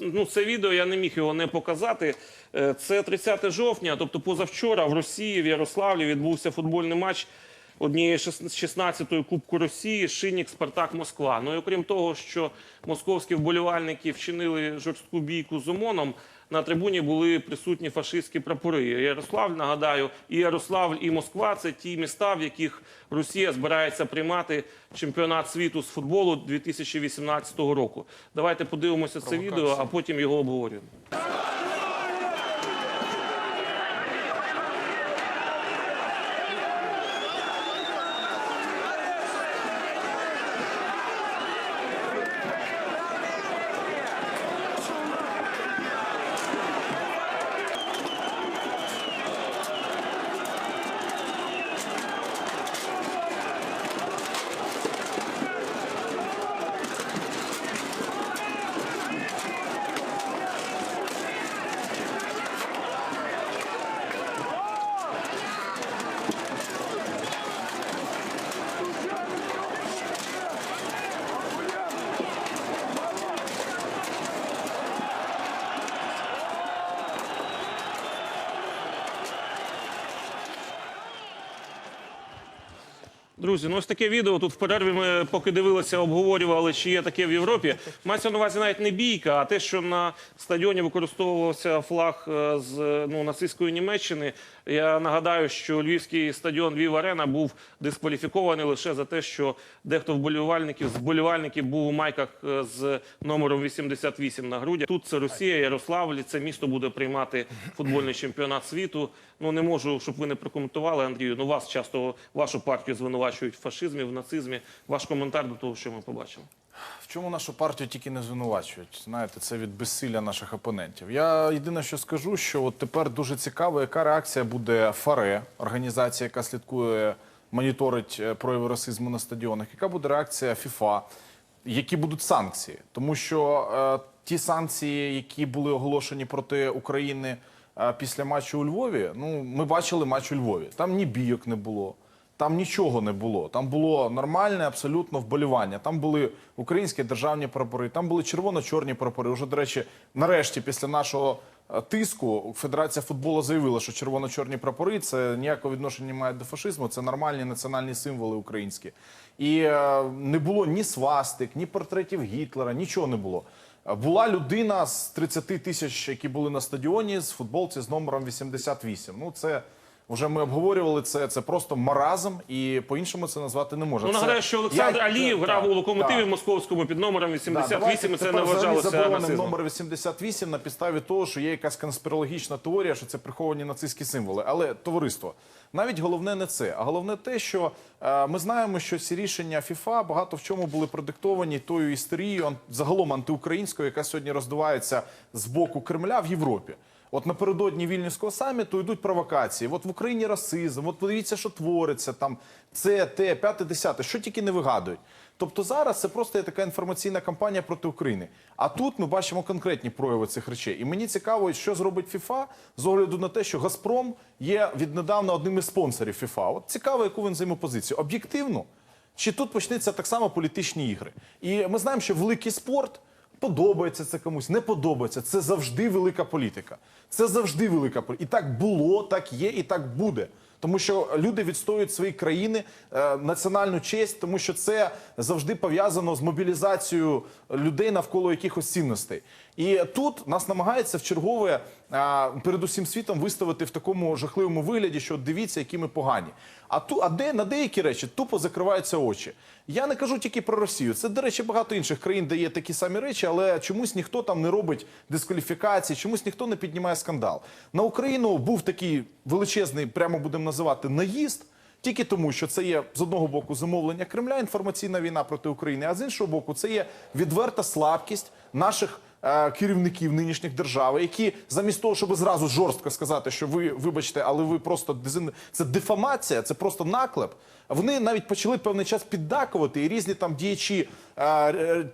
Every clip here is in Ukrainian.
Ну, це відео я не міг його не показати. Е, Це 30 жовтня, тобто позавчора в Росії, в Ярославлі відбувся футбольний матч однієї шес- 16-ї Кубку Росії Шинік Спартак Москва. Ну і окрім того, що московські вболівальники вчинили жорстку бійку з ОМОНом, на трибуні були присутні фашистські прапори. Ярославль, нагадаю, і Ярославль, і Москва це ті міста, в яких Росія збирається приймати чемпіонат світу з футболу 2018 року. Давайте подивимося це відео, а потім його обговорюємо. Друзі, ну ось таке відео. Тут в перерві ми поки дивилися, обговорювали, чи є таке в Європі. Мається на увазі навіть не бійка, а те, що на стадіоні використовувався флаг е, з ну, нацистської Німеччини. Я нагадаю, що львівський стадіон Львів Арена був дискваліфікований лише за те, що дехто вболівальників з вболівальників був у майках е, з номером 88 на груді. Тут це Росія, Ярославль. Це місто буде приймати футбольний чемпіонат світу. Ну не можу, щоб ви не прокоментували, Андрію. Ну вас часто вашу партію звинувачують в фашизмі, в нацизмі. Ваш коментар до того, що ми побачили. В чому нашу партію тільки не звинувачують? Знаєте, це від безсилля наших опонентів. Я єдине, що скажу, що от тепер дуже цікаво, яка реакція буде ФАРЕ, організація, яка слідкує, моніторить е, прояви расизму на стадіонах. Яка буде реакція ФІФА? Які будуть санкції? Тому що е, ті санкції, які були оголошені проти України після матчу у Львові, ну ми бачили матч у Львові. Там ні бійок не було. Там нічого не було. Там було нормальне абсолютно вболівання. Там були українські державні прапори, там були червоно-чорні прапори. Уже, до речі, нарешті, після нашого е, тиску, Федерація футболу заявила, що червоно-чорні прапори це ніякого відношення не мають до фашизму. Це нормальні національні символи українські. І е, не було ні свастик, ні портретів Гітлера, нічого не було. Була людина з 30 тисяч, які були на стадіоні, з футболці з номером 88. Ну це. Вже ми обговорювали це. Це просто маразм, і по-іншому це назвати не можна. Ну нагадаю, що Олександр Я- Алієв грав у локомотиві так. московському під номером Да, 88, давайте і це не вважалося заборонимо нацизмом. номер 88 на підставі того, що є якась конспірологічна теорія, що це приховані нацистські символи. Але товариство, навіть головне не це, а головне те, що е, ми знаємо, що ці рішення ФІФА багато в чому були продиктовані тою історією ан- загалом антиукраїнською, яка сьогодні роздувається з боку Кремля в Європі. От напередодні вільнюського саміту йдуть провокації. От в Україні расизм, от подивіться, що твориться там. Це, те, п'яте, десяте, що тільки не вигадують. Тобто зараз це просто є така інформаційна кампанія проти України. А тут ми бачимо конкретні прояви цих речей. І мені цікаво, що зробить ФІФА з огляду на те, що Газпром є віднедавна одним із спонсорів ФІФА. От цікаво, яку він займе позицію. Об'єктивно, чи тут почнеться так само політичні ігри? І ми знаємо, що великий спорт. Подобається це комусь, не подобається. Це завжди велика політика. Це завжди велика політика. І так було, так є, і так буде. Тому що люди відстоюють свої країни, е, національну честь, тому що це завжди пов'язано з мобілізацією людей навколо якихось цінностей. І тут нас намагається в чергове е, перед усім світом виставити в такому жахливому вигляді, що дивіться, які ми погані. А ту, а де на деякі речі тупо закриваються очі. Я не кажу тільки про Росію. Це, до речі, багато інших країн, де є такі самі речі, але чомусь ніхто там не робить дискваліфікації, чомусь ніхто не піднімає скандал. На Україну був такий величезний, прямо будемо називати, наїзд. Тільки тому, що це є з одного боку замовлення Кремля, інформаційна війна проти України, а з іншого боку, це є відверта слабкість наших е, керівників нинішніх держави, які замість того, щоб зразу жорстко сказати, що ви вибачте, але ви просто дезин... це дефамація, це просто наклеп. Вони навіть почали певний час піддакувати, і різні там діячі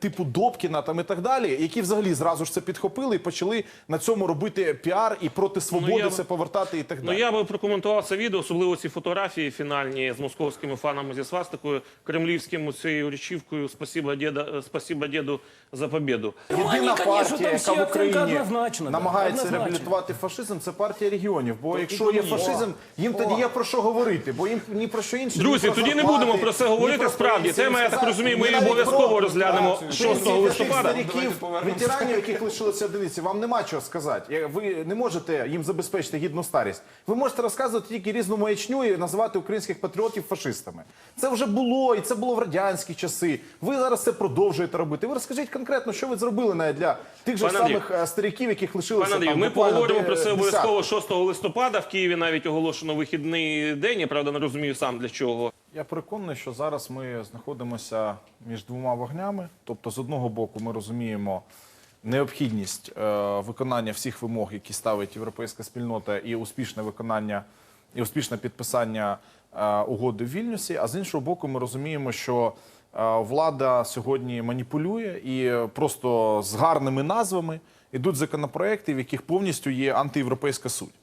типу Добкіна там і так далі, які взагалі зразу ж це підхопили і почали на цьому робити піар і проти свободи Ну, я б- це повертати і так Ну далі. я би прокоментував це відео, особливо ці фотографії фінальні з московськими фанами зі свастикою, кремлівським цією речівкою «Спасибо, діда, е, спасибо діду за побіду. Єдина Ну, вони, партія, там яка в Україні намагається реабілітувати фашизм, це партія регіонів. Бо якщо є О, фашизм, їм тоді є про що говорити, бо їм ні про що інше. Друзі, тоді не будемо про це говорити. Справді, тема, я так розумію, ми навіть обов'язково розглянемо пенсії 6 листопада. ветеранів, яких лишилися одиниці. Вам нема чого сказати. Ви не можете їм забезпечити гідну старість. Ви можете розказувати тільки різну маячню і називати українських патріотів фашистами. Це вже було, і це було в радянські часи. Ви зараз це продовжуєте робити. Ви розкажіть конкретно, що ви зробили навіть для тих же Пане самих е, стариків, яких лишилися Пане Андрію, там ми поговоримо де- про це обов'язково 6 листопада. В Києві навіть оголошено вихідний день. Я правда не розумію сам для чого. Я переконаний, що зараз ми знаходимося між двома вогнями. Тобто, з одного боку, ми розуміємо необхідність е, виконання всіх вимог, які ставить європейська спільнота, і успішне виконання і успішне підписання е, угоди в Вільнюсі. А з іншого боку, ми розуміємо, що е, влада сьогодні маніпулює і просто з гарними назвами йдуть законопроекти, в яких повністю є антиєвропейська суть.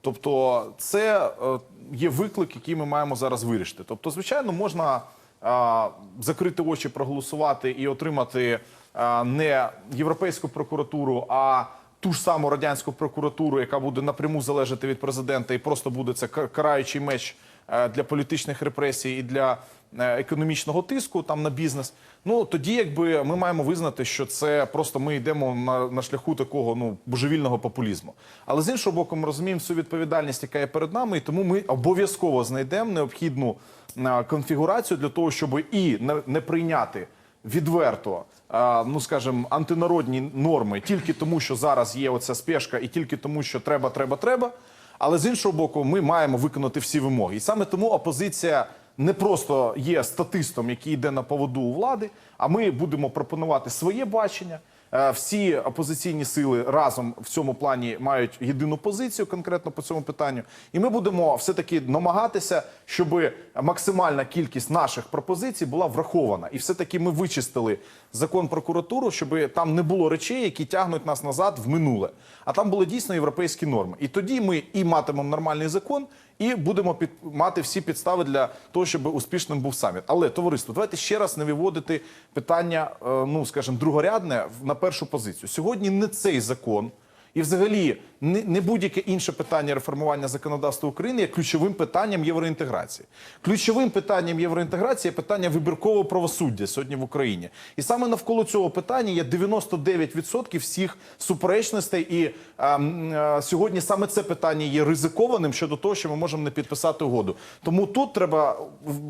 Тобто, це е, є виклик, який ми маємо зараз вирішити. Тобто, звичайно, можна е, закрити очі, проголосувати і отримати е, не європейську прокуратуру, а ту ж саму радянську прокуратуру, яка буде напряму залежати від президента, і просто буде це караючий меч для політичних репресій і для е, економічного тиску там на бізнес. Ну тоді, якби ми маємо визнати, що це просто ми йдемо на, на шляху такого ну божевільного популізму. Але з іншого боку, ми розуміємо всю відповідальність, яка є перед нами, і тому ми обов'язково знайдемо необхідну е, конфігурацію для того, щоб і не, не прийняти відверто. е, Ну, скажімо, антинародні норми тільки тому, що зараз є оця спешка, і тільки тому, що треба, треба, треба. Але з іншого боку, ми маємо виконати всі вимоги. І саме тому опозиція не просто є статистом, який йде на поводу у влади, а ми будемо пропонувати своє бачення. Е, Всі опозиційні сили разом в цьому плані мають єдину позицію конкретно по цьому питанню, і ми будемо все таки намагатися, щоб максимальна кількість наших пропозицій була врахована, і все таки ми вичистили закон прокуратуру, щоб там не було речей, які тягнуть нас назад в минуле. А там були дійсно європейські норми. І тоді ми і матимемо нормальний закон, і будемо під, мати всі підстави для того, щоб успішним був саміт. Але товариство, давайте ще раз не виводити питання, е, ну скажімо, другорядне на першу позицію. Сьогодні не цей закон. І, взагалі, не, будь-яке інше питання реформування законодавства України є ключовим питанням євроінтеграції. Ключовим питанням євроінтеграції є питання вибіркового правосуддя сьогодні в Україні. І саме навколо цього питання є 99% всіх суперечностей. І е, м, е, сьогодні саме це питання є ризикованим щодо того, що ми можемо не підписати угоду. Тому тут треба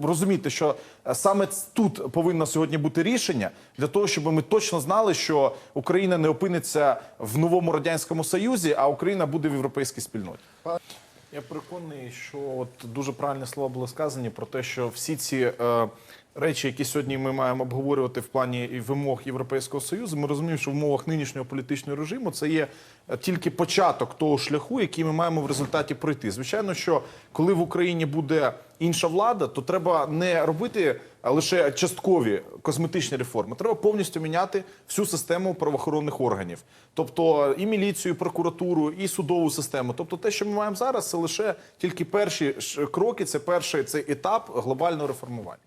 розуміти, що е, саме тут повинно сьогодні бути рішення для того, щоб ми точно знали, що Україна не опиниться в новому радянському союзі, а Україна буде в європейській спільноті. Я переконаний, що от дуже правильне слово було сказані про те, що всі ці е, речі, які сьогодні ми маємо обговорювати в плані вимог Європейського союзу, ми розуміємо, що в умовах нинішнього політичного режиму це є е, тільки початок того шляху, який ми маємо в результаті пройти. Звичайно, що коли в Україні буде інша влада, то треба не робити лише часткові косметичні реформи. Треба повністю міняти всю систему правоохоронних органів, тобто і міліцію, і прокуратуру, і судову систему. Тобто, те, що ми маємо зараз, це лише тільки перші кроки, це перший цей етап глобального реформування.